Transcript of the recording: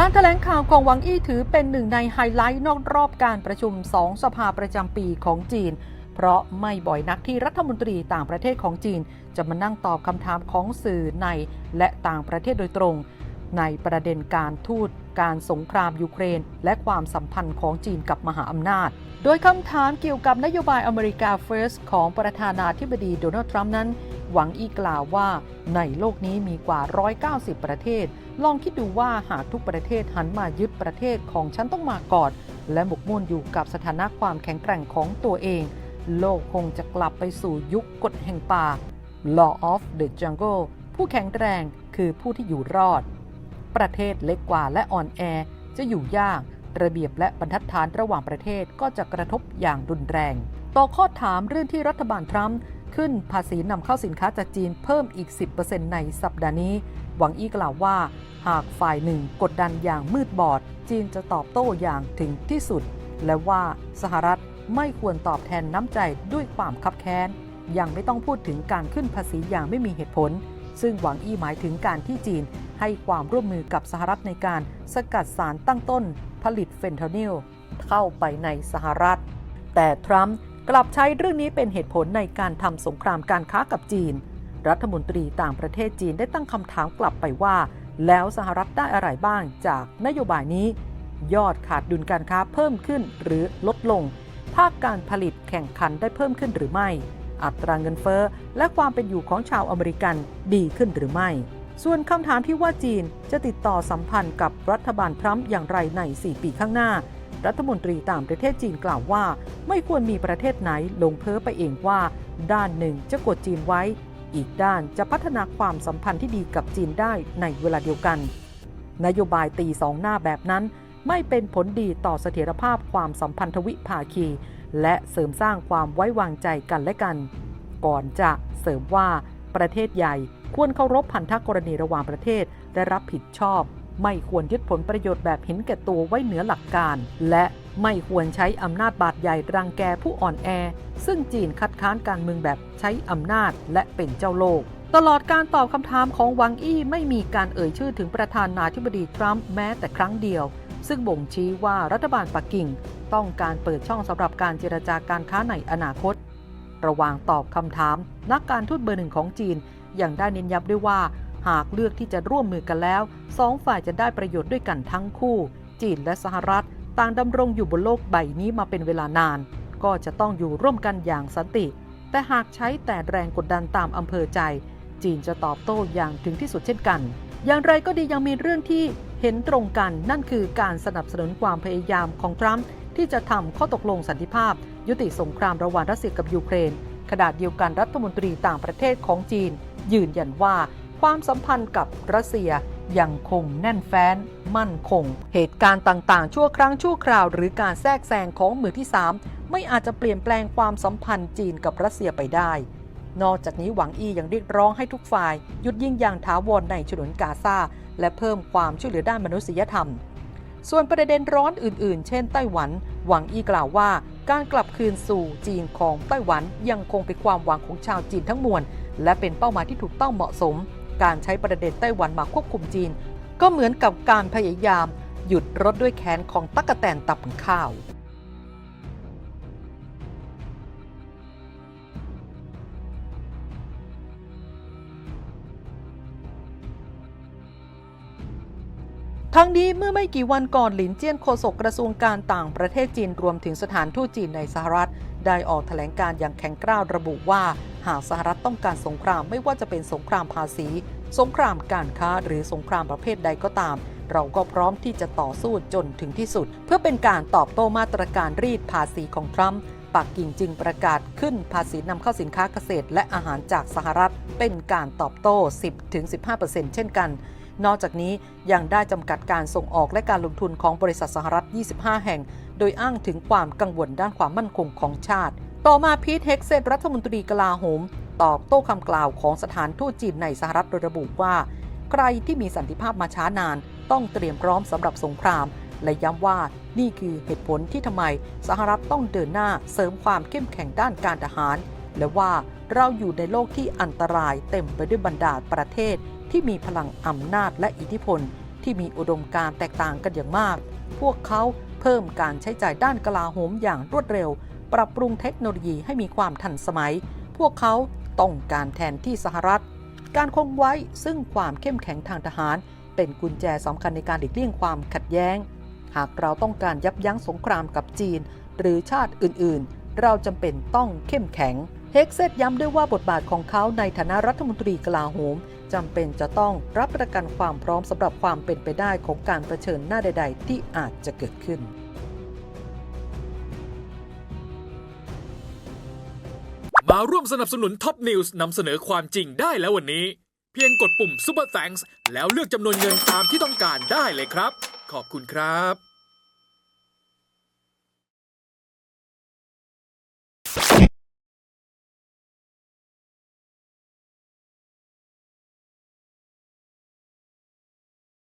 การแถลงข่าวของหวังอี้ถือเป็นหนึ่งในไฮไลท์นอกรอบการประชุมสองสภาประจำปีของจีน เพราะไม่บ่อยนักที่รัฐมนตรีต่างประเทศของจีน จะมานั่งตอบคำถามของสื่อในและต่างประเทศโดยตรง ในประเด็นการทูต การสงครามยูเครน และความสัมพันธ์ของจีนกับมหาอำนาจ โดยคำถามเกี่ยวกับนโยบายอเมริกาเฟิร์สของประธานาธิบดีโดนัลด์ทรัมป์นั้น หวังอีกล่าวว่าในโลกนี้มีกว่า 190 ประเทศ ลองคิดดูว่าหากทุกประเทศหันมายึดประเทศของฉันต้องมาก่อนและหมกมุ่นอยู่กับสถานะความแข็งแกร่งของตัวเอง โลกคงจะกลับไปสู่ยุคกฎแห่งป่า Law of the Jungle ผู้แข็งแรงคือผู้ที่อยู่รอด ประเทศเล็กกว่าและอ่อนแอ จะอยู่ยาก ระเบียบและบรรทัดฐานระหว่างประเทศก็จะกระทบอย่างรุนแรง ต่อข้อถามเรื่องที่รัฐบาลทรัมป์ขึ้นภาษีนำเข้าสินค้าจากจีนเพิ่มอีก 10%ในสัปดาห์นี้ หวังอี้กล่าวว่า หากฝ่ายหนึ่งกดดันอย่างมืดบอด จีนจะตอบโต้อย่างถึงที่สุด และว่าสหรัฐไม่ควรตอบแทนน้ำใจด้วยความคับแค้นยังไม่ต้องพูดถึงการขึ้นภาษีอย่างไม่มีเหตุผล ซึ่งหวังอี้หมายถึงการที่จีน ให้ความร่วมมือกับสหรัฐในการสกัดสารตั้งต้น ผลิตเฟนทานิลเข้าไปในสหรัฐ แต่ทรัมป์กลับใช้เรื่องนี้เป็นเหตุผลในการทำสงครามการค้ากับจีน รัฐมนตรีต่างประเทศจีนได้ตั้งคำถามกลับไปว่า แล้วสหรัฐได้อะไรบ้างจากนโยบายนี้ ยอดขาดดุลการค้าเพิ่มขึ้นหรือลดลง ภาคการผลิตแข่งขันได้เพิ่มขึ้นหรือไม่ อัตราเงินเฟ้อ และความเป็นอยู่ของชาวอเมริกันดีขึ้นหรือไม่ ส่วนคำถามที่ว่าจีนจะติดต่อสัมพันธ์กับรัฐบาลทรัมป์อย่างไรใน 4 ปีข้างหน้า รัฐมนตรีต่างประเทศจีนกล่าวว่า ไม่ควรมีประเทศไหนลงเพ้อไปเองว่า ด้านหนึ่งจะกดจีนไว้ อีกด้านจะพัฒนาความสัมพันธ์ที่ดีกับจีนได้ในเวลาเดียวกัน นโยบายตีสองหน้าแบบนั้น ไม่เป็นผลดีต่อเสถียรภาพความสัมพันธวิภาคี และเสริมสร้างความไว้วางใจกันและกัน ก่อนจะเสริมว่าประเทศใหญ่ควรเคารพพันธกรณีระหว่างประเทศและรับผิดชอบ ไม่ควรยึดผลประโยชน์แบบเห็นแก่ตัวไว้เหนือหลักการ และไม่ควรใช้อำนาจบาดใหญ่รังแกผู้อ่อนแอ ซึ่งจีนคัดค้านการเมืองแบบใช้อำนาจและเป็นเจ้าโลก ตลอดการตอบคำถามของวังอี้ไม่มีการเอ่ยชื่อถึงประธานาธิบดีทรัมป์แม้แต่ครั้งเดียว ซึ่งบ่งชี้ว่ารัฐบาลปักกิ่ง ต้องการเปิดช่องสำหรับการเจรจาการค้าในอนาคต ระหว่างตอบคำถาม นักการทูตเบอร์หนึ่งของจีนยังได้เน้นย้ำด้วยว่า หากเลือกที่จะร่วมมือกันแล้วสองฝ่ายจะได้ประโยชน์ด้วยกันทั้งคู่ จีนและสหรัฐ ต่างดำรงอยู่บนโลกใบนี้มาเป็นเวลานาน ก็จะต้องอยู่ร่วมกันอย่างสันติ แต่หากใช้แต่แรงกดดันตามอำเภอใจ จีนจะตอบโต้อย่างถึงที่สุดเช่นกัน อย่างไรก็ดียังมีเรื่องที่เห็นตรงกันนั่นคือการสนับสนุนความพยายามของทรัมป์ ที่จะทำข้อตกลงสันติภาพ ยุติสงครามระหว่างรัสเซียกับยูเครนขณะเดียวกันรัฐมนตรีต่างประเทศของจีน ยืนยันว่าความสัมพันธ์กับรัสเซียยังคงแน่นแฟ้น มั่นคง เหตุการณ์ต่างๆ ชั่วครั้งชั่วคราว หรือการแทรกแซงของมือที่ 3 ไม่อาจจะเปลี่ยนแปลงความสัมพันธ์จีนกับรัสเซียไปได้ นอกจากนี้หวังอี้ยังเรียกร้องให้ทุกฝ่าย หยุดยิงอย่างถาวรในฉนวนกาซาและเพิ่มความช่วยเหลือด้านมนุษยธรรม ส่วนประเด็นร้อนอื่นๆ เช่นไต้หวัน หวังอีกล่าวว่า การกลับคืนสู่จีนของไต้หวันยังคงเป็นความหวังของชาวจีนทั้งมวล และเป็นเป้าหมายที่ถูกต้องเหมาะสม การใช้ประเด็นไต้หวันมาควบคุมจีน ก็เหมือนกับการพยายาม หยุดรถด้วยแขนของตั๊กแตนตับข้าว ทั้งนี้เมื่อไม่กี่วันก่อนหลินเจี้ยนโฆษกกระทรวงการต่างประเทศจีนรวมถึงสถานทูตจีนในสหรัฐ ได้ออกแถลงการอย่างแข็งกร้าวระบุว่า หากสหรัฐต้องการสงครามไม่ว่าจะเป็นสงครามภาษี สงครามการค้าหรือสงครามประเภทใดก็ตาม เราก็พร้อมที่จะต่อสู้จนถึงที่สุด เพื่อเป็นการตอบโต้มาตรการรีดภาษีของทรัมป์ปักกิ่งจึงประกาศขึ้นภาษีนำเข้าสินค้าเกษตร และอาหารจากสหรัฐ เป็นการตอบโต้ 10-15%เช่นกัน นอกจากนี้ยังได้จำกัดการส่งออกและการลงทุนของบริษัทสหรัฐ 25 แห่ง โดยอ้างถึงความกังวลด้านความมั่นคงของชาติ ต่อมาพีทเฮกเซตรัฐมนตรีกลาโหม ตอบโต้คำกล่าวของสถานทูตจีนในสหรัฐโดยระบุว่า ใครที่มีสันติภาพมาช้านาน ต้องเตรียมพร้อมสำหรับสงคราม และย้ำว่านี่คือเหตุผลที่ทำไมสหรัฐต้องเดินหน้าเสริมความเข้มแข็งด้านการทหาร และว่าเราอยู่ในโลกที่อันตรายเต็มไปด้วยบรรดาประเทศ ที่มีพลังอำนาจและอิทธิพล ที่มีอุดมการแตกต่างกันอย่างมาก พวกเขาเพิ่มการใช้จ่ายด้านกลาโหมอย่างรวดเร็ว ปรับปรุงเทคโนโลยีให้มีความทันสมัย พวกเขาต้องการแทนที่สหรัฐ การคงไว้ซึ่งความเข้มแข็งทางทหาร เป็นกุญแจสำคัญในการหลีกเลี่ยงความขัดแย้ง หากเราต้องการยับยั้งสงครามกับจีน หรือชาติอื่นๆ เราจำเป็นต้องเข้มแข็ง เฮกเซตย้ำด้วยว่าบทบาทของเขาในฐานะรัฐมนตรีกลาโหมจำเป็นจะต้องรับประกันความพร้อมสำหรับความเป็นไปได้ของการรเผชิญหน้าใด ๆ ที่อาจจะเกิดขึ้นมาร่วมสนับสนุนท็อปนิวส์นำเสนอความจริงได้แล้ววันนี้ เพียงกดปุ่ม Super Thanks แล้วเลือกจำนวนเงินตามที่ต้องการได้เลยครับ ขอบคุณครับ